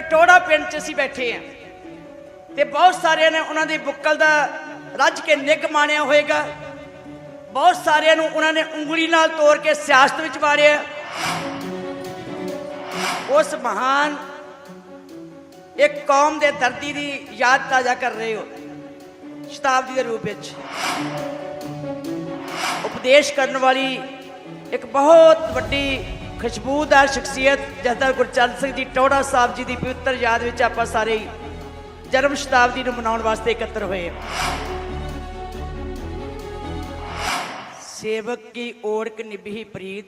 ਕਿਉਂਕਿ ਪਿੰਡ 'ਚ ਅਸੀਂ ਬੈਠੇ ਆ ਤੇ ਬਹੁਤ ਸਾਰਿਆਂ ਨੇ ਉਹਨਾਂ ਦੀ ਬੁੱਕਲ ਦਾ ਰੱਜ ਕੇ ਨਿੱਘ ਮਾਣਿਆ ਹੋਏਗਾ। ਬਹੁਤ ਸਾਰਿਆਂ ਨੂੰ ਉਹਨਾਂ ਨੇ ਉਂਗਲੀ ਨਾਲ ਤੋੜ ਕੇ ਸਿਆਸਤ ਵਿੱਚ ਵਾੜਿਆ ਉਸ ਮਹਾਨ ਇੱਕ ਕੌਮ ਦੇ ਦਰਦੀ ਦੀ ਯਾਦ ਤਾਜ਼ਾ ਕਰ ਰਹੇ ਹੋ, ਸ਼ਤਾਬਦੀ ਦੇ ਰੂਪ ਵਿੱਚ। ਉਪਦੇਸ਼ ਕਰਨ ਵਾਲੀ ਇੱਕ ਬਹੁਤ ਵੱਡੀ ਖੁਸ਼ਬੂਦਾਰ ਸ਼ਖਸੀਅਤ ਜਸਦਰ ਗੁਰਚਰਨ ਸਿੰਘ ਜੀ ਟੋੜਾ ਸਾਹਿਬ ਜੀ ਦੀ ਪਵਿੱਤਰ ਯਾਦ ਵਿੱਚ ਆਪਾਂ ਸਾਰੇ ਜਨਮ ਸ਼ਤਾਬਦੀ ਨੂੰ ਮਨਾਉਣ ਵਾਸਤੇ ਇਕੱਤਰ ਹੋਏ ਸੇਵਕ ਕੀ ਓੜਕ ਨਿਭੀ ਪ੍ਰੀਤ,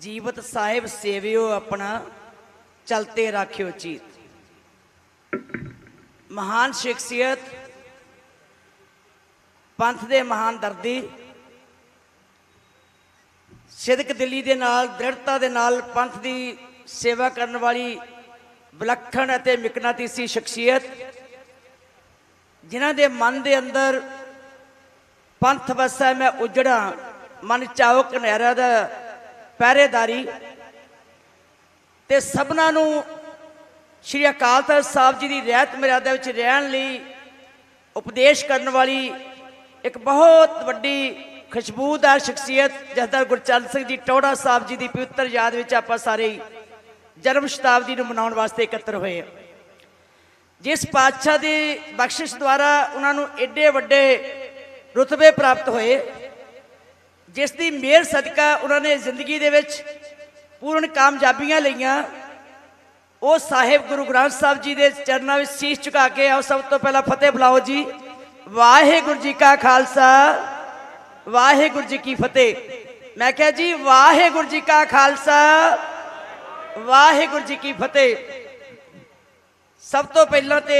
ਜੀਵਤ ਸਾਹਿਬ ਸੇਵਿਓ ਆਪਣਾ, ਚਲਤੇ ਰਾਖਿਓ ਚੀਤ। ਮਹਾਨ ਸ਼ਖਸੀਅਤ, ਪੰਥ ਦੇ ਮਹਾਨ ਦਰਦੀ ਸਿਦਕ ਦਿੱਲੀ ਦੇ ਨਾਲ, ਦ੍ਰਿੜਤਾ ਦੇ ਨਾਲ ਪੰਥ ਦੀ ਸੇਵਾ ਕਰਨ ਵਾਲੀ ਵਿਲੱਖਣ ਅਤੇ ਮਿਕਨਾਤੀਸੀ ਸ਼ਖਸੀਅਤ, ਜਿਨ੍ਹਾਂ ਦੇ ਮਨ ਦੇ ਅੰਦਰ ਪੰਥ ਵਸੈ ਮੈਂ ਉਜੜਾ, ਮਨ ਚਾਉ ਕਨਹਿਰਾ ਦਾ ਪਹਿਰੇਦਾਰੀ ਤੇ ਸਭਨਾਂ ਨੂੰ ਸ਼੍ਰੀ ਅਕਾਲ ਤਖਤ ਸਾਹਿਬ ਜੀ ਦੀ ਰਹਿਤ ਮਰਿਆਦਾ ਵਿੱਚ ਰਹਿਣ ਲਈ ਉਪਦੇਸ਼ ਕਰਨ ਵਾਲੀ ਇੱਕ ਬਹੁਤ ਵੱਡੀ ਖੁਸ਼ਬੂਦਾਰ ਸ਼ਖਸੀਅਤ ਜਸਦਰ ਗੁਰਚਰਨ ਸਿੰਘ ਜੀ ਟੋੜਾ ਸਾਹਿਬ ਜੀ ਦੀ ਪਵਿੱਤਰ ਯਾਦ ਵਿੱਚ ਆਪਾਂ ਸਾਰੇ ਜਨਮ ਸ਼ਤਾਬਦੀ ਨੂੰ ਮਨਾਉਣ ਵਾਸਤੇ ਇਕੱਤਰ ਹੋਏ ਹਾਂ। ਜਿਸ ਪਾਤਸ਼ਾਹ ਦੀ ਬਖਸ਼ਿਸ਼ ਦੁਆਰਾ ਉਹਨਾਂ ਨੂੰ ਏਡੇ ਵੱਡੇ ਰੁਤਬੇ ਪ੍ਰਾਪਤ ਹੋਏ, ਜਿਸ ਦੀ ਮਿਹਰ ਸਦਕਾ ਉਹਨਾਂ ਨੇ ਜ਼ਿੰਦਗੀ ਦੇ ਵਿੱਚ ਪੂਰਨ ਕਾਮਯਾਬੀਆਂ ਲਈਆਂ, ਉਹ ਸਾਹਿਬ ਗੁਰੂ ਗ੍ਰੰਥ ਸਾਹਿਬ ਜੀ ਦੇ ਚਰਨਾਂ ਵਿੱਚ ਸੀਸ ਝੁਕਾ ਕੇ ਆਓ, ਸਭ ਤੋਂ ਪਹਿਲਾਂ ਫਤਿਹ ਬੁਲਾਓ ਜੀ। ਵਾਹਿਗੁਰੂ ਜੀ ਕਾ ਖਾਲਸਾ। ਵਾਹਿਗੁਰੂ ਜੀ ਕੀ ਫਤਿਹ। ਮੈਂ ਕਿਹਾ ਜੀ, ਵਾਹਿਗੁਰੂ ਜੀ ਕਾ ਖਾਲਸਾ। ਵਾਹਿਗੁਰੂ ਜੀ ਕੀ ਫਤਿਹ। ਸਭ ਤੋਂ ਪਹਿਲਾਂ ਤੇ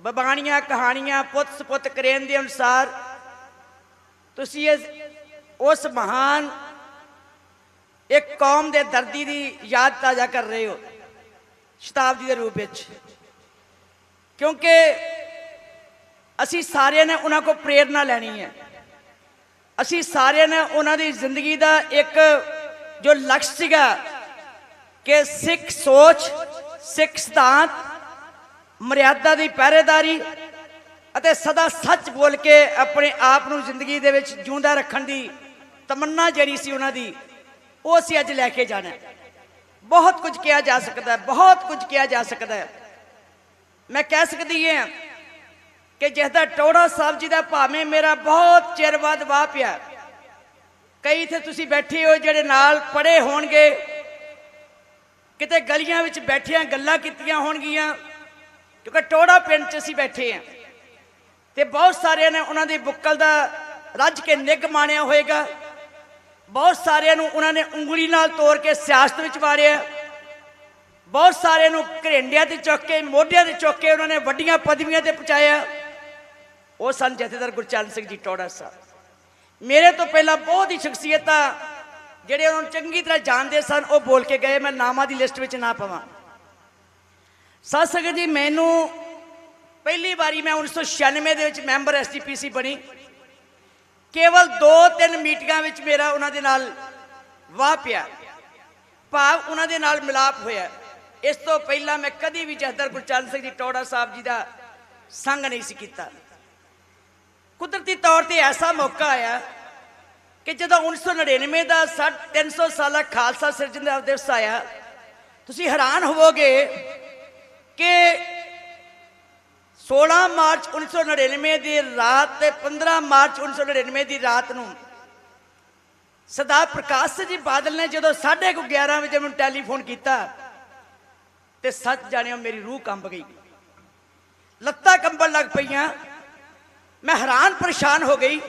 ਬਬਾਣੀਆਂ ਕਹਾਣੀਆਂ, ਪੁੱਤ ਸੁਪੁੱਤ ਕਰੇਨ ਦੇ ਅਨੁਸਾਰ ਤੁਸੀਂ ਇਸ, ਉਸ ਮਹਾਨ ਇੱਕ ਕੌਮ ਦੇ ਦਰਦੀ ਦੀ ਯਾਦ ਤਾਜ਼ਾ ਕਰ ਰਹੇ ਹੋ, ਸ਼ਤਾਬਦੀ ਦੇ ਰੂਪ ਵਿੱਚ। ਕਿਉਂਕਿ ਅਸੀਂ ਸਾਰਿਆਂ ਨੇ ਉਹਨਾਂ ਕੋਲ ਪ੍ਰੇਰਣਾ ਲੈਣੀ ਹੈ। ਅਸੀਂ ਸਾਰਿਆਂ ਨੇ ਉਹਨਾਂ ਦੀ ਜ਼ਿੰਦਗੀ ਦਾ ਇੱਕ ਜੋ ਲਕਸ਼ ਸੀਗਾ ਕਿ ਸਿੱਖ ਸੋਚ, ਸਿੱਖ ਸਿਧਾਂਤ, ਮਰਿਆਦਾ ਦੀ ਪਹਿਰੇਦਾਰੀ ਅਤੇ ਸਦਾ ਸੱਚ ਬੋਲ ਕੇ ਆਪਣੇ ਆਪ ਨੂੰ ਜ਼ਿੰਦਗੀ ਦੇ ਵਿੱਚ ਜਿਉਂਦਾ ਰੱਖਣ ਦੀ ਤਮੰਨਾ ਜਿਹੜੀ ਸੀ ਉਹਨਾਂ ਦੀ, ਉਹ ਅਸੀਂ ਅੱਜ ਲੈ ਕੇ ਜਾਣਾ ਬਹੁਤ ਕੁਝ ਕਿਹਾ ਜਾ ਸਕਦਾ ਹੈ, ਬਹੁਤ ਕੁਝ ਕਿਹਾ ਜਾ ਸਕਦਾ ਹੈ। ਮੈਂ ਕਹਿ ਸਕਦੀ ਹਾਂ ਕਿ ਜਿਸ ਦਾ ਟੋੜਾ ਸਾਹਿਬ ਜੀ ਦਾ ਭਾਵੇਂ ਮੇਰਾ ਬਹੁਤ ਚਿਰ ਬਾਅਦ ਵਾਹ ਪਿਆ। ਕਈ ਇੱਥੇ ਤੁਸੀਂ ਬੈਠੇ ਹੋ ਜਿਹੜੇ ਨਾਲ ਪੜੇ ਹੋਣਗੇ। ਕਿਤੇ ਗਲੀਆਂ ਵਿੱਚ ਬੈਠਿਆਂ ਗੱਲਾਂ ਕੀਤੀਆਂ ਹੋਣਗੀਆਂ, ਕਿਉਂਕਿ ਟੋੜਾ ਪਿੰਡ 'ਚ ਅਸੀਂ ਬੈਠੇ ਆ ਤੇ ਬਹੁਤ ਸਾਰਿਆਂ ਨੇ ਉਹਨਾਂ ਦੀ ਬੁੱਕਲ ਦਾ ਰੱਜ ਕੇ ਨਿੱਘ ਮਾਣਿਆ ਹੋਏਗਾ। ਬਹੁਤ ਸਾਰਿਆਂ ਨੂੰ ਉਹਨਾਂ ਨੇ ਉਂਗਲੀ ਨਾਲ ਤੋੜ ਕੇ ਸਿਆਸਤ ਵਿੱਚ ਵਾਰਿਆ। ਬਹੁਤ ਸਾਰਿਆਂ ਨੂੰ ਘਰੇਂਡਿਆਂ ਤੇ ਚੁੱਕ ਕੇ, ਮੋਢਿਆਂ ਤੇ ਚੁੱਕ ਕੇ ਉਹਨਾਂ ਨੇ ਵੱਡੀਆਂ ਪਦਵੀਆਂ ਤੇ ਪਹੁੰਚਾਇਆ। ਉਹ ਸਨ ਜਥੇਦਾਰ ਗੁਰਚਰਨ ਸਿੰਘ ਜੀ ਟੋੜਾ ਸਾਹਿਬ। ਮੇਰੇ ਤੋਂ ਪਹਿਲਾਂ ਬਹੁਤ ਹੀ ਸ਼ਖਸੀਅਤਾਂ ਜਿਹੜੇ ਉਹਨਾਂ ਨੂੰ ਚੰਗੀ ਤਰ੍ਹਾਂ ਜਾਣਦੇ ਸਨ, ਉਹ ਬੋਲ ਕੇ ਗਏ, ਮੈਂ ਨਾਮਾਂ ਦੀ ਲਿਸਟ ਵਿੱਚ ਨਾ ਪਾਵਾਂ। ਸਤ ਸੰਗਤ ਜੀ, ਮੈਨੂੰ ਪਹਿਲੀ ਵਾਰੀ ਮੈਂ 1996 ਦੇ ਵਿੱਚ ਮੈਂਬਰ ਐਸਜੀਪੀਸੀ ਬਣੀ। ਕੇਵਲ 2-3 ਮੀਟਿੰਗਾਂ ਵਿੱਚ ਮੇਰਾ ਉਹਨਾਂ ਦੇ ਨਾਲ ਵਾਹ ਪਿਆ। ਭਾਵ ਉਹਨਾਂ ਦੇ ਨਾਲ ਮਿਲਾਪ ਹੋਇਆ। ਇਸ ਤੋਂ ਪਹਿਲਾਂ ਮੈਂ ਕਦੀ ਵੀ ਜਹਦਰ ਗੁਰਚਰਨ ਸਿੰਘ ਜੀ ਟੋੜਾ ਸਾਹਿਬ ਜੀ ਦਾ ਸੰਗ ਨਹੀਂ ਸੀ ਕੀਤਾ। ਕੁਦਰਤੀ ਤੌਰ ਤੇ ਐਸਾ ਮੌਕਾ ਆਇਆ ਕਿ ਜਦੋਂ 1999 ਦਾ 350 ਸਾਲਾ ਖਾਲਸਾ ਸਿਰਜਣ ਦਾ ਦਿਵਸ ਆਇਆ, ਤੁਸੀਂ ਹੈਰਾਨ ਹੋਵੋਗੇ ਕਿ 16 ਮਾਰਚ 1999 ਦੀ ਰਾਤ ਤੇ 15 ਮਾਰਚ 1999 ਦੀ ਰਾਤ ਨੂੰ ਸਰਦਾਰ ਪ੍ਰਕਾਸ਼ ਸਿੰਘ ਜੀ ਬਾਦਲ ਨੇ ਜਦੋਂ 11:30 ਵਜੇ ਮੈਨੂੰ ਟੈਲੀਫੋਨ ਕੀਤਾ ਤੇ ਸੱਚ ਜਾਣਿਓ ਮੇਰੀ ਰੂਹ ਕੰਬ ਗਈ। ਲੱਤਾਂ ਕੰਬਣ ਲੱਗ ਪਈਆਂ। ਮੈਂ ਹੈਰਾਨ ਪਰੇਸ਼ਾਨ ਹੋ ਗਈ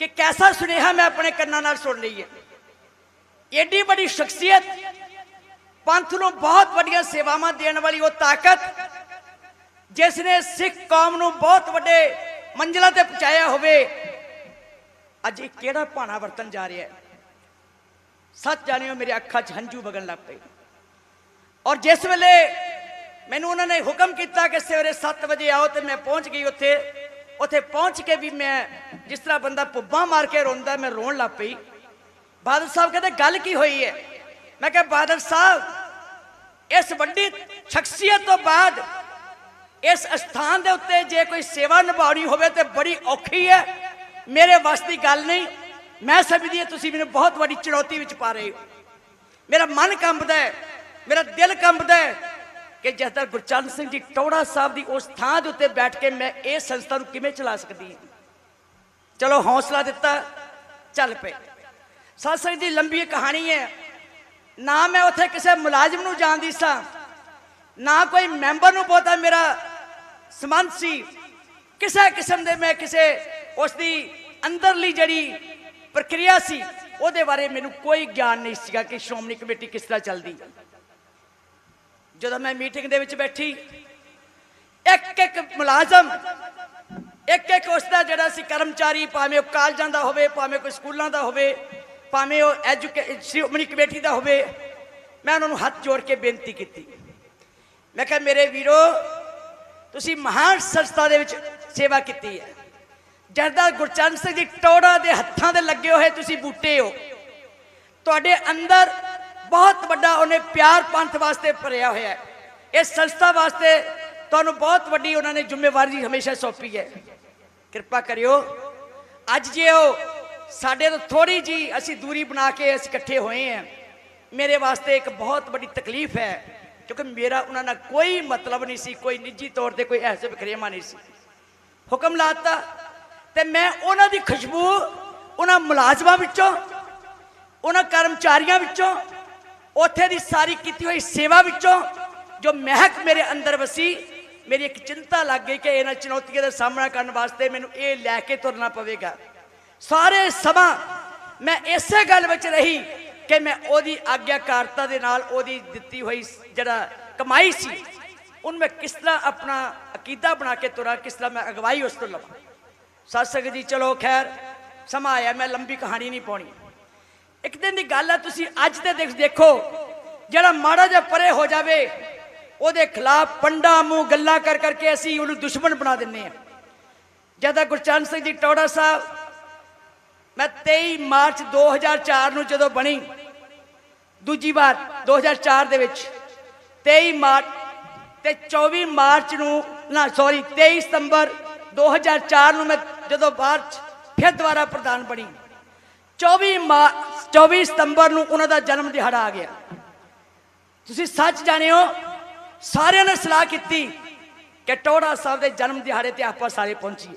ਕਿ ਕੈਸਾ ਸੁਨੇਹਾ ਮੈਂ ਆਪਣੇ ਕੰਨਾਂ ਨਾਲ ਸੁਣ ਲਈ ਹੈ। ਏਡੀ ਵੱਡੀ ਸ਼ਖਸੀਅਤ, ਪੰਥ ਨੂੰ ਬਹੁਤ ਵੱਡੀਆਂ ਸੇਵਾਵਾਂ ਦੇਣ ਵਾਲੀ ਉਹ ਤਾਕਤ ਜਿਸ ਨੇ ਸਿੱਖ ਕੌਮ ਨੂੰ ਬਹੁਤ ਵੱਡੇ ਮੰਜ਼ਿਲਾਂ ਤੇ ਪਹੁੰਚਾਇਆ ਹੋਵੇ, ਅੱਜ ਇਹ ਕਿਹੜਾ ਭਾਣਾ ਵਰਤਨ ਜਾ ਰਿਹਾ ਹੈ? ਸੱਚ ਜਾਣਿਓ ਮੇਰੇ ਅੱਖਾਂ 'ਚ ਹੰਝੂ ਵਗਣ ਲੱਗ ਪਏ। ਔਰ ਜਿਸ ਵੇਲੇ ਮੈਨੂੰ ਉਹਨਾਂ ਨੇ ਹੁਕਮ ਕੀਤਾ ਕਿ ਸਵੇਰੇ 7 ਵਜੇ ਆਓ ਤੇ ਮੈਂ ਪਹੁੰਚ ਗਈ ਉੱਥੇ ਉੱਥੇ ਪਹੁੰਚ ਕੇ ਵੀ ਮੈਂ ਜਿਸ ਤਰ੍ਹਾਂ ਬੰਦਾ ਪੁੱਬਾਂ ਮਾਰ ਕੇ ਰੋਂਦਾ, ਮੈਂ ਰੋਣ ਲੱਗ ਪਈ। ਬਾਦਲ ਸਾਹਿਬ ਕਹਿੰਦੇ, ਗੱਲ ਕੀ ਹੋਈ ਹੈ ਮੈਂ ਕਿਹਾ, ਬਾਦਲ ਸਾਹਿਬ, ਇਸ ਵੱਡੀ ਸ਼ਖਸੀਅਤ ਤੋਂ ਬਾਅਦ ਇਸ ਸਥਾਨ ਦੇ ਉੱਤੇ ਜੇ ਕੋਈ ਸੇਵਾ ਨਿਭਾਉਣੀ ਹੋਵੇ ਤੇ ਬੜੀ ਔਖੀ ਹੈ ਮੇਰੇ ਵੱਸ ਦੀ ਗੱਲ ਨਹੀਂ। ਮੈਂ ਸਮਝਦੀ ਹਾਂ ਤੁਸੀਂ ਮੈਨੂੰ ਬਹੁਤ ਵੱਡੀ ਚੁਣੌਤੀ ਵਿੱਚ ਪਾ ਰਹੇ ਹੋ। ਮੇਰਾ ਮਨ ਕੰਬਦਾ ਹੈ ਮੇਰਾ ਦਿਲ ਕੰਬਦਾ ਹੈ ਕਿ ਜਸਦਰ ਗੁਰਚਰਨ ਸਿੰਘ ਜੀ ਟੌੜਾ ਸਾਹਿਬ ਦੀ ਉਸ ਥਾਂ ਦੇ ਉੱਤੇ ਬੈਠ ਕੇ ਮੈਂ ਇਹ ਸੰਸਥਾ ਨੂੰ ਕਿਵੇਂ ਚਲਾ ਸਕਦੀ? ਚਲੋ ਹੌਸਲਾ ਦਿੱਤਾ, ਚੱਲ ਪਏ। ਸਾਸੰਗ ਦੀ ਲੰਬੀ ਕਹਾਣੀ ਹੈ। ਨਾ ਮੈਂ ਉੱਥੇ ਕਿਸੇ ਮੁਲਾਜ਼ਮ ਨੂੰ ਜਾਣਦੀ ਸਾਂ, ਨਾ ਕੋਈ ਮੈਂਬਰ ਨੂੰ ਬਹੁਤਾ ਮੇਰਾ ਸੰਬੰਧ ਸੀ। ਕਿਸੇ ਕਿਸਮ ਦੇ ਮੈਂ ਕਿਸੇ ਉਸ ਦੀ ਅੰਦਰਲੀ ਜਿਹੜੀ ਪ੍ਰਕਿਰਿਆ ਸੀ, ਉਹਦੇ ਬਾਰੇ ਮੈਨੂੰ ਕੋਈ ਗਿਆਨ ਨਹੀਂ ਸੀਗਾ ਕਿ ਸ਼੍ਰੋਮਣੀ ਕਮੇਟੀ ਕਿਸ ਤਰ੍ਹਾਂ ਚੱਲਦੀ। ਜਦੋਂ ਮੈਂ ਮੀਟਿੰਗ ਦੇ ਵਿੱਚ ਬੈਠੀ ਇੱਕ ਇੱਕ ਮੁਲਾਜ਼ਮ ਇੱਕ ਇੱਕ ਉਸ ਦਾ ਜਿਹੜਾ ਸੀ ਕਰਮਚਾਰੀ, ਭਾਵੇਂ ਉਹ ਕਾਲਜਾਂ ਦਾ ਹੋਵੇ, ਭਾਵੇਂ ਕੋਈ ਸਕੂਲਾਂ ਦਾ ਹੋਵੇ, ਭਾਵੇਂ ਉਹ ਐਜੂਕੇਸ਼ਨ ਸ਼੍ਰੋਮਣੀ ਕਮੇਟੀ ਦਾ ਹੋਵੇ, ਮੈਂ ਉਹਨਾਂ ਨੂੰ ਹੱਥ ਜੋੜ ਕੇ ਬੇਨਤੀ ਕੀਤੀ। ਮੈਂ ਕਿਹਾ, ਮੇਰੇ ਵੀਰੋ, ਤੁਸੀਂ ਮਹਾਨ ਸੰਸਥਾ ਦੇ ਵਿੱਚ ਸੇਵਾ ਕੀਤੀ ਹੈ। ਜਰਦਾ ਗੁਰਚਰਨ ਸਿੰਘ ਜੀ ਟੋੜਾ ਦੇ ਹੱਥਾਂ ਦੇ ਲੱਗੇ ਹੋਏ ਤੁਸੀਂ ਬੂਟੇ ਹੋ। ਤੁਹਾਡੇ ਅੰਦਰ ਬਹੁਤ ਵੱਡਾ ਉਹਨੇ ਪਿਆਰ ਪੰਥ ਵਾਸਤੇ ਭਰਿਆ ਹੋਇਆ ਹੈ। ਇਸ ਸੰਸਥਾ ਵਾਸਤੇ ਤੁਹਾਨੂੰ ਬਹੁਤ ਵੱਡੀ ਉਹਨਾਂ ਨੇ ਜ਼ਿੰਮੇਵਾਰੀ ਹਮੇਸ਼ਾ ਸੌਂਪੀ ਹੈ। ਕਿਰਪਾ ਕਰਿਓ। ਅੱਜ ਜੇ ਉਹ ਸਾਡੇ ਤੋਂ ਥੋੜੀ ਜੀ ਅਸੀਂ ਦੂਰੀ ਬਣਾ ਕੇ ਅਸੀਂ ਇਕੱਠੇ ਹੋਏ ਹਾਂ, ਮੇਰੇ ਵਾਸਤੇ ਇੱਕ ਬਹੁਤ ਵੱਡੀ ਤਕਲੀਫ ਹੈ, ਕਿਉਂਕਿ ਮੇਰਾ ਉਹਨਾਂ ਨਾਲ ਕੋਈ ਮਤਲਬ ਨਹੀਂ ਸੀ, ਕੋਈ ਨਿੱਜੀ ਤੌਰ ਤੇ ਕੋਈ ਐਸੇ ਬਖਰੇਮਾ ਨਹੀਂ ਸੀ। ਹੁਕਮ ਲਾਤਾ ਤੇ ਮੈਂ ਉਹਨਾਂ ਦੀ ਖੁਸ਼ਬੂ ਉਹਨਾਂ ਮੁਲਾਜ਼ਮਾਂ ਵਿੱਚੋਂ, ਉਹਨਾਂ ਕਰਮਚਾਰੀਆਂ ਵਿੱਚੋਂ ਉੱਥੇ ਦੀ ਸਾਰੀ ਕੀਤੀ ਹੋਈ ਸੇਵਾ ਵਿੱਚੋਂ ਜੋ ਮਹਿਕ ਮੇਰੇ ਅੰਦਰ ਵਸੀ, ਮੇਰੀ ਇੱਕ ਚਿੰਤਾ ਲੱਗ ਗਈ ਕਿ ਇਹਨਾਂ ਚੁਣੌਤੀਆਂ ਦਾ ਸਾਹਮਣਾ ਕਰਨ ਵਾਸਤੇ ਮੈਨੂੰ ਇਹ ਲੈ ਕੇ ਤੁਰਨਾ ਪਵੇਗਾ। ਸਾਰੇ ਸਮਾਂ ਮੈਂ ਇਸੇ ਗੱਲ ਵਿੱਚ ਰਹੀ ਕਿ ਮੈਂ ਉਹਦੀ ਆਗਿਆਕਾਰਤਾ ਦੇ ਨਾਲ ਉਹਦੀ ਦਿੱਤੀ ਹੋਈ ਜਿਹੜਾ ਕਮਾਈ ਸੀ, ਉਹਨੂੰ ਮੈਂ ਕਿਸ ਤਰ੍ਹਾਂ ਆਪਣਾ ਅਕੀਦਾ ਬਣਾ ਕੇ ਤੁਰਾਂ, ਕਿਸ ਤਰ੍ਹਾਂ ਮੈਂ ਅਗਵਾਈ ਉਸ ਤੋਂ ਲਵਾਂ। ਸਤਸੰਗ ਜੀ, ਚਲੋ ਖੈਰ, ਸਮਾਂ ਆਇਆ, ਮੈਂ ਲੰਬੀ ਕਹਾਣੀ ਨਹੀਂ ਪਾਉਣੀ। ਇੱਕ ਦਿਨ ਦੀ ਗੱਲ ਹੈ ਤੁਸੀਂ ਅੱਜ ਤੇ ਦੇਖ ਦੇਖੋ, ਜਿਹੜਾ ਮਾੜਾ ਜਿਹਾ ਪਰੇ ਹੋ ਜਾਵੇ, ਉਹਦੇ ਖਿਲਾਫ ਪੰਡਾ ਮੂੰਹ ਗੱਲਾਂ ਕਰ ਕਰਕੇ ਅਸੀਂ ਉਹਨੂੰ ਦੁਸ਼ਮਣ ਬਣਾ ਦਿੰਨੇ ਆ ਜਦਾ ਗੁਰਚਰਨ ਸਿੰਘ ਜੀ ਟੋੜਾ ਸਾਹਿਬ, ਮੈਂ 23 ਮਾਰਚ 2004 ਨੂੰ ਜਦੋਂ ਬਣੀ, ਦੂਜੀ ਵਾਰ 2004 ਦੇ ਵਿੱਚ 23 ਮਾਰਚ ਤੇ 24 ਮਾਰਚ ਨੂੰ, ਨਾ ਸੌਰੀ 23 ਸਤੰਬਰ 2004 ਨੂੰ ਮੈਂ ਜਦੋਂ ਬਾਅਦ ਫਿਰ ਦੁਬਾਰਾ ਪ੍ਰਧਾਨ ਬਣੀ। 24 ਮਾਰਚ 24 ਸਤੰਬਰ ਨੂੰ ਉਹਨਾਂ ਦਾ ਜਨਮ ਦਿਹਾੜਾ ਆ ਗਿਆ ਤੁਸੀਂ ਸੱਚ ਜਾਣਿਓ ਸਾਰਿਆਂ ਨੇ ਸਲਾਹ ਕੀਤੀ ਕਿ ਟੋੜਾ ਸਾਹਿਬ ਦੇ ਜਨਮ ਦਿਹਾੜੇ ਤੇ ਆਪਾਂ ਸਾਰੇ ਪਹੁੰਚੀਏ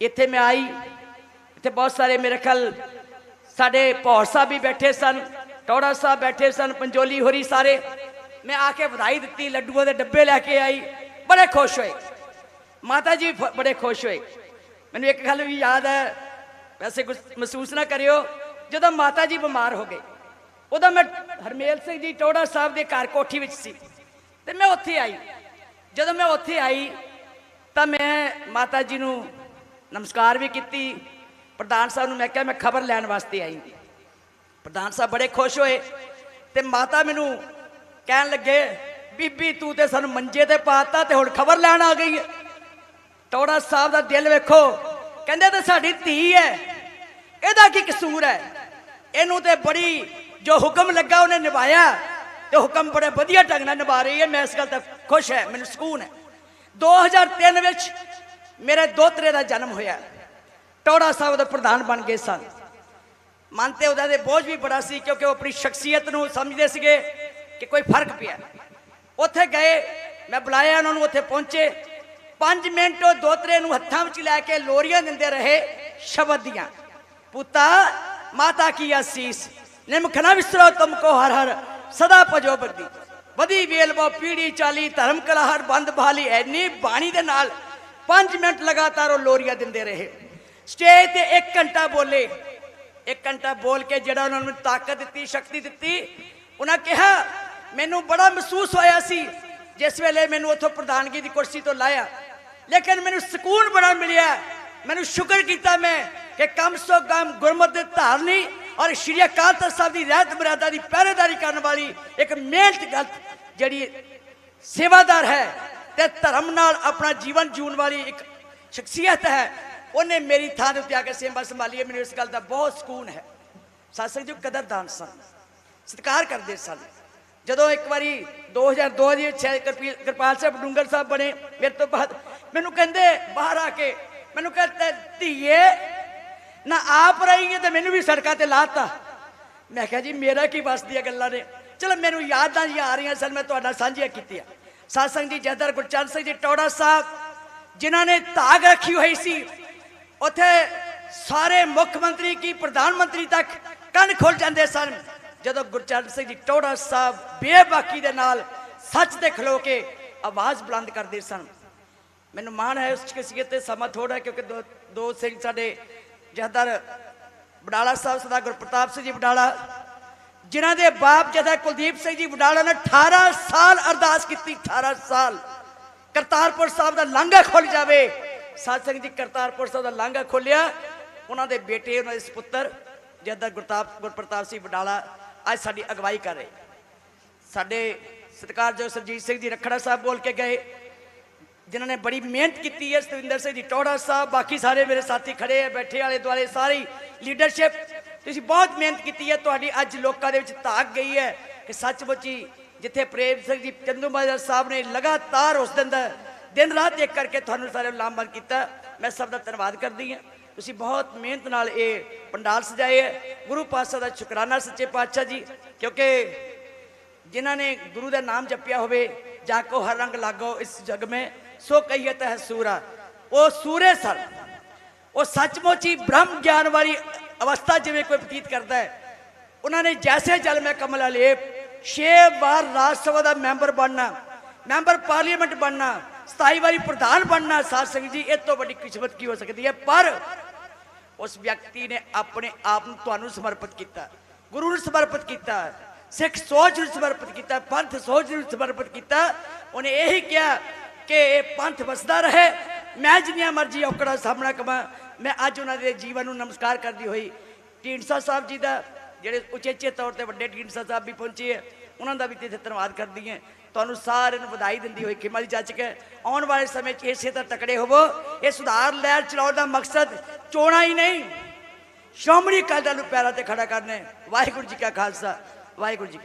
ਇੱਥੇ ਮੈਂ ਆਈ ਇੱਥੇ ਬਹੁਤ ਸਾਰੇ ਮੇਰੇ ਖਲ ਸਾਡੇ ਭੌਰ ਸਾਹਿਬ ਵੀ ਬੈਠੇ ਸਨ ਟੋੜਾ ਸਾਹਿਬ ਬੈਠੇ ਸਨ ਪੰਜੋਲੀ ਹੋਰੀ ਸਾਰੇ ਮੈਂ ਆ ਕੇ ਵਧਾਈ ਦਿੱਤੀ ਲੱਡੂਆਂ ਦੇ ਡੱਬੇ ਲੈ ਕੇ ਆਈ ਬੜੇ ਖੁਸ਼ ਹੋਏ ਮਾਤਾ ਜੀ ਫ- ਬੜੇ ਖੁਸ਼ ਹੋਏ ਮੈਨੂੰ ਇੱਕ ਗੱਲ ਵੀ ਯਾਦ ਹੈ ਵੈਸੇ ਕੁਝ ਮਹਿਸੂਸ ਨਾ ਕਰਿਓ ਜਦੋਂ ਮਾਤਾ ਜੀ ਬਿਮਾਰ ਹੋ ਗਏ, ਉਦੋਂ ਮੈਂ ਹਰਮੇਲ ਸਿੰਘ ਜੀ ਟੋੜਾ ਸਾਹਿਬ ਦੇ ਘਰ ਕੋਠੀ ਵਿੱਚ ਸੀ ਤੇ ਮੈਂ ਉੱਥੇ ਆਈ। ਜਦੋਂ ਮੈਂ ਉੱਥੇ ਆਈ ਤਾਂ ਮੈਂ ਮਾਤਾ ਜੀ ਨੂੰ ਨਮਸਕਾਰ ਵੀ ਕੀਤੀ। ਪ੍ਰਧਾਨ ਸਾਹਿਬ ਨੂੰ ਮੈਂ ਕਿਹਾ, ਮੈਂ ਖਬਰ ਲੈਣ ਵਾਸਤੇ ਆਈ ਪ੍ਰਧਾਨ ਸਾਹਿਬ ਬੜੇ ਖੁਸ਼ ਹੋਏ ਤੇ ਮਾਤਾ ਮੈਨੂੰ ਕਹਿਣ ਲੱਗੇ, ਬੀਬੀ, ਤੂੰ ਤੇ ਸਾਨੂੰ ਮੰਜੇ ਤੇ ਪਾਤਾ ਤੇ ਹੁਣ ਖਬਰ ਲੈਣ ਆ ਗਈ ਹੈ। ਟੋੜਾ ਸਾਹਿਬ ਦਾ ਦਿਲ ਵੇਖੋ, ਕਹਿੰਦੇ ਤੇ ਸਾਡੀ ਧੀ ਹੈ, ਇਹਦਾ ਕੀ ਕਸੂਰ ਹੈ? ਇਹਨੂੰ ਤੇ ਬੜੀ ਜੋ ਹੁਕਮ ਲੱਗਾ ਉਹਨੇ ਨਿਭਾਇਆ। ਤੇ ਹੁਕਮ ਬੜੇ ਵਧੀਆ ਢੰਗ ਨਾਲ ਨਿਭਾ ਰਹੀ ਹੈ। ਮੈਂ ਇਸ ਗੱਲ ਤੇ ਖੁਸ਼ ਹੈ, ਮੈਨੂੰ ਸਕੂਨ ਹੈ। 2003 ਵਿੱਚ ਮੇਰੇ ਦੋਤਰੇ ਦਾ ਜਨਮ ਹੋਇਆ। ਟੋੜਾ ਸਾਹਿਬ ਦਾ ਪ੍ਰਧਾਨ ਬਣ ਗਏ ਸਨ। ਮਨ ਤੇ ਉਹਦਾ ਦੇ ਬੋਝ ਵੀ ਬੜਾ ਸੀ, ਕਿਉਂਕਿ ਉਹ ਆਪਣੀ ਸ਼ਖਸੀਅਤ ਨੂੰ ਸਮਝਦੇ ਸੀਗੇ ਕਿ ਕੋਈ ਫ਼ਰਕ ਪਿਆ। ਉੱਥੇ ਗਏ, ਮੈਂ ਬੁਲਾਇਆ ਉਹਨਾਂ ਨੂੰ, ਉੱਥੇ ਪਹੁੰਚੇ। 5 ਮਿੰਟ ਉਹ ਦੋਤਰੇ ਨੂੰ ਹੱਥਾਂ ਵਿੱਚ ਲੈ ਕੇ ਲੋਰੀਆਂ ਦਿੰਦੇ ਰਹੇ, ਸ਼ਬਦ ਦੀਆਂ, ਪੁੱਤਾ ਮਾਤਾ ਕੀ ਅਸੀਸ ਨਿਮਖ ਨਾ ਵਿਸਰੋ ਤੁਮਕੋ ਹਰ ਹਰ ਸਦਾ ਭਜੋ ਬਰਦੀ ਵਧੀ ਵੇਲ ਪੀੜੀ ਚਾਲੀ ਧਰਮ ਕਲਹਰ ਬੰਦ ਭਾਲੀ ਐਨੀ ਬਾਣੀ ਦੇ ਨਾਲ 5 ਮਿੰਟ ਲਗਾਤਾਰ ਉਹ ਲੋਰੀਆਂ ਦਿੰਦੇ ਰਹੇ ਸਟੇਜ ਤੇ 1 ਘੰਟਾ ਬੋਲੇ 1 ਘੰਟਾ ਬੋਲ ਕੇ ਜਿਹੜਾ ਉਹਨਾਂ ਨੂੰ ਤਾਕਤ ਦਿੱਤੀ ਸ਼ਕਤੀ ਦਿੱਤੀ ਉਹਨਾਂ ਕਿਹਾ ਮੈਨੂੰ ਬੜਾ ਮਹਿਸੂਸ ਹੋਇਆ ਸੀ ਜਿਸ ਵੇਲੇ ਮੈਨੂੰ ਉੱਥੋਂ ਪ੍ਰਧਾਨਗੀ ਦੀ ਕੁਰਸੀ ਤੋਂ ਲਾਇਆ ਲੇਕਿਨ ਮੈਨੂੰ ਸਕੂਨ ਬੜਾ ਮਿਲਿਆ ਮੈਨੂੰ ਸ਼ੁਕਰ ਕੀਤਾ ਮੈਂ ਕਿ ਕਮ ਸੋ ਕਮ ਗੁਰਮਤ ਦੇ ਧਾਰਨੀ ਔਰ ਸ਼੍ਰੀ ਅਕਾਲ ਤਖਤ ਸਾਹਿਬ ਦੀ ਰਹਿਤ ਮਰਿਆਦਾ ਦੀ ਪਹਿਰੇਦਾਰੀ ਕਰਨ ਵਾਲੀ ਇੱਕ ਮਿਹਨਤ ਜਿਹੜੀ ਸੇਵਾਦਾਰ ਹੈ ਤੇ ਧਰਮ ਨਾਲ ਆਪਣਾ ਜੀਵਨ ਜੀਉਣ ਵਾਲੀ ਇੱਕ ਸ਼ਖਸੀਅਤ ਹੈ, ਉਹਨੇ ਮੇਰੀ ਥਾਂ ਦੇ ਉੱਤੇ ਆ ਕੇ ਸੇਵਾ ਸੰਭਾਲੀ ਮੈਨੂੰ ਇਸ ਗੱਲ ਦਾ ਬਹੁਤ ਸਕੂਨ ਹੈ। ਸਾਸਕ ਜੀ ਕਦਰਦਾਨ ਸਨ। ਸਤਿਕਾਰ ਕਰਦੇ ਸਨ। ਜਦੋਂ ਇੱਕ ਵਾਰੀ 2002 ਦੀ ਸ਼ਾਇਦ ਕਿਰਪੀ- ਕਿਰਪਾਲ ਸਾਹਿਬ ਡੂੰਗਰ ਸਾਹਿਬ ਬਣੇ, ਮੇਰੇ ਤੋਂ ਬਾਅਦ ਮੈਨੂੰ ਕਹਿੰਦੇ ਬਾਹਰ ਆ ਕੇ, ਮੈਨੂੰ ਕਹਿੰਦੇ, ਧੀਏ ਨਾ ਆਪ ਰਹੀਏ ਤੇ ਮੈਨੂੰ ਵੀ ਸੜਕਾਂ ਤੇ ਲਾਤਾ। ਮੈਂ ਕਿਹਾ ਜੀ, ਮੇਰਾ ਕੀ ਵੱਸ ਦੀਆਂ ਗੱਲਾਂ ਨੇ? ਚਲੋ, ਮੈਨੂੰ ਯਾਦਾਂ ਜੀ ਆ ਰਹੀਆਂ ਸਨ, ਮੈਂ ਤੁਹਾਡਾ ਸਾਂਝੀਆਂ ਕੀਤੀਆਂ। ਸਾਸੰਗ ਜੀ, ਜਦਰ ਗੁਰਚਰਨ ਸਿੰਘ ਜੀ, ਟੌੜਾ ਸਾਹਿਬ, ਜਿਨ੍ਹਾਂ ਨੇ ਧਾਗ ਰੱਖੀ ਹੋਈ ਸੀ, ਉੱਥੇ ਸਾਰੇ ਮੁੱਖ ਮੰਤਰੀ ਕੀ ਪ੍ਰਧਾਨ ਮੰਤਰੀ ਤੱਕ ਕੰਨ ਖੁੱਲ ਜਾਂਦੇ ਸਨ। ਜਦੋਂ ਗੁਰਚਰਨ ਸਿੰਘ ਜੀ, ਟੌੜਾ ਸਾਹਿਬ ਬੇਬਾਕੀ ਦੇ ਨਾਲ ਸੱਚ ਤੇ ਖਲੋ ਕੇ ਆਵਾਜ਼ ਬੁਲੰਦ ਕਰਦੇ ਸਨ। ਮੈਨੂੰ ਮਾਣ ਹੈ ਉਸ ਕਿਸੇ ਤੇ ਸਮਾਂ ਥੋੜਾ ਕਿਉਂਕਿ ਦੋ ਦੋ ਸਿੰਘ ਸਾਡੇ ਜਹਦਰ ਬਡਾਲਾ ਸਾਹਿਬ ਸਦਾ ਗੁਰਪ੍ਰਤਾਪ ਸਿੰਘ ਜੀ ਬਡਾਲਾ ਜਿਨ੍ਹਾਂ ਦੇ ਬਾਪ ਜਦਾ ਕੁਲਦੀਪ ਸਿੰਘ ਜੀ ਬਡਾਲਾ ਨੇ 18 ਸਾਲ ਅਰਦਾਸ ਕੀਤੀ 18 ਸਾਲ। ਕਰਤਾਰਪੁਰ ਸਾਹਿਬ ਦਾ ਲਾਂਘਾ ਖੁੱਲ ਜਾਵੇ। ਸਾਧ ਸਿੰਘ ਜੀ, ਕਰਤਾਰਪੁਰ ਸਾਹਿਬ ਦਾ ਲਾਂਘਾ ਖੋਲਿਆ ਉਹਨਾਂ ਦੇ ਬੇਟੇ, ਉਹਨਾਂ ਦੇ ਸੁਪੁੱਤਰ ਜਦਾ ਗੁਰਤਾਪ, ਗੁਰਪ੍ਰਤਾਪ ਸਿੰਘ ਬਡਾਲਾ ਅੱਜ ਸਾਡੀ ਅਗਵਾਈ ਕਰ ਰਹੇ। ਸਾਡੇ ਸਤਿਕਾਰਯੋਗ ਸਰਜੀਤ ਸਿੰਘ ਜੀ ਰਖੜਾ ਸਾਹਿਬ ਬੋਲ ਕੇ ਗਏ। ਜਿਨ੍ਹਾਂ ਨੇ ਬੜੀ ਮਿਹਨਤ ਕੀਤੀ ਹੈ ਸਤਵਿੰਦਰ ਸਿੰਘ ਜੀ ਟੌੜਾ ਸਾਹਿਬ ਬਾਕੀ ਸਾਰੇ ਮੇਰੇ ਸਾਥੀ ਖੜੇ ਆ ਬੈਠੇ ਵਾਲੇ ਦੁਆਲੇ ਸਾਰੀ ਲੀਡਰਸ਼ਿਪ ਤੁਸੀਂ ਬਹੁਤ ਮਿਹਨਤ ਕੀਤੀ ਹੈ ਤੁਹਾਡੀ ਅੱਜ ਲੋਕਾਂ ਦੇ ਵਿੱਚ ਧਾਕ ਗਈ ਹੈ ਕਿ ਸੱਚਮੁੱਚ ਹੀ ਜਿੱਥੇ ਪ੍ਰੇਮ ਸਿੰਘ ਜੀ ਚੰਦੂ ਮਾਜਰਾ ਸਾਹਿਬ ਨੇ ਲਗਾਤਾਰ ਉਸ ਦਿਨ ਦਾ ਦਿਨ ਰਾਤ ਇੱਕ ਕਰਕੇ ਤੁਹਾਨੂੰ ਸਾਰਿਆਂ ਨੂੰ ਲਾਮਬੰਦ ਕੀਤਾ ਮੈਂ ਸਭ ਦਾ ਧੰਨਵਾਦ ਕਰਦੀ ਹਾਂ ਤੁਸੀਂ ਬਹੁਤ ਮਿਹਨਤ ਨਾਲ ਇਹ ਪੰਡਾਲ ਸਜਾਏ ਹੈ ਗੁਰੂ ਪਾਤਸ਼ਾਹ ਦਾ ਸ਼ੁਕਰਾਨਾ ਸੱਚੇ ਪਾਤਸ਼ਾਹ ਜੀ ਕਿਉਂਕਿ ਜਿਨ੍ਹਾਂ ਨੇ ਗੁਰੂ ਦਾ ਨਾਮ ਜਪਿਆ ਹੋਵੇ ਜਾ ਕੋ ਹਰ ਰੰਗ ਲਾਗੋ ਇਸ ਜਗ में ਸੋ ਕਹੀਤ ਹੈ ਸੂਰਾ। ਉਹ ਸੂਰੇ ਸਰ ਉਹ ਸੱਚਮੁੱਚ ਹੀ ਬ੍ਰਹਮ ਗਿਆਨ ਵਾਲੀ ਅਵਸਥਾ ਜਿਵੇਂ ਕੋਈ ਪ੍ਰਤੀਤ ਕਰਦਾ ਹੈ। ਉਹਨਾਂ ਨੇ ਜੈਸੇ ਜਲ ਮੈਂ ਕਮਲ ਅਲੇਪ ਛੇ ਵਾਰ ਰਾਜ ਸਭਾ ਦਾ ਮੈਂਬਰ ਬਣਨਾ, ਮੈਂਬਰ ਪਾਰਲੀਮੈਂਟ ਬਣਨਾ 27 ਵਾਰੀ ਪ੍ਰਧਾਨ ਬਣਨਾ, ਸਾਧ ਸੰਗਤ ਜੀ, ਇਹ ਤੋਂ ਵੱਡੀ ਕਿਸਮਤ ਕੀ ਹੋ ਸਕਦੀ ਹੈ? ਪਰ ਉਸ ਵਿਅਕਤੀ ਨੇ ਆਪਣੇ ਆਪ ਨੂੰ ਤੁਹਾਨੂੰ ਸਮਰਪਿਤ ਕੀਤਾ। ਗੁਰੂ ਨੂੰ ਸਮਰਪਿਤ ਕੀਤਾ। ਸਿੱਖ ਸੋਚ ਨੂੰ ਸਮਰਪਿਤ ਕੀਤਾ। ਪੰਥ ਸੋਚ ਨੂੰ ਸਮਰਪਿਤ ਕੀਤਾ। ਉਹਨੇ ਇਹੀ ਕਿਹਾ ਕਿ ਇਹ ਪੰਥ ਵਸਦਾ ਰਹੇ। ਮੈਂ ਜਿੰਨੀਆਂ ਮਰਜ਼ੀ ਔਕੜਾਂ ਸਾਹਮਣਾ ਕਰਾਂ, ਮੈਂ ਅੱਜ ਉਹਨਾਂ ਦੇ ਜੀਵਨ ਨੂੰ ਨਮਸਕਾਰ ਕਰਦੀ ਹੋਈ ਢੀਂਡਸਾ ਸਾਹਿਬ ਜੀ ਦਾ, ਜਿਹੜੇ ਉਚੇਚੇ ਤੌਰ ਤੇ ਵੱਡੇ ਢੀਂਡਸਾ ਸਾਹਿਬ ਵੀ ਪਹੁੰਚੇ ਹੈ ਉਹਨਾਂ ਦਾ ਵੀ ਇੱਥੇ ਧੰਨਵਾਦ ਕਰਦੀ ਹਾਂ। ਤੁਹਾਨੂੰ ਸਾਰਿਆਂ ਨੂੰ ਵਧਾਈ ਦਿੰਦੀ ਹੋਈ ਖਿਮਾ ਦੀ ਚੱਚ ਕੇ ਆਉਣ ਵਾਲੇ ਸਮੇਂ 'ਚ ਇਸੇ ਤਰ੍ਹਾਂ ਤਕੜੇ ਹੋਵੋ। ਇਹ ਸੁਧਾਰ ਲਹਿਰ ਚਲਾਉਣ ਦਾ ਮਕਸਦ ਚੋਣਾ ਹੀ ਨਹੀਂ। ਸ਼੍ਰੋਮਣੀ ਅਕਾਲੀ ਦਲ ਨੂੰ ਪੈਰਾਂ ਤੇ ਖੜਾ ਕਰਨਾ ਵਾਹਿਗੁਰੂ ਜੀ ਕਾ ਖਾਲਸਾ, ਵਾਹਿਗੁਰੂ ਜੀ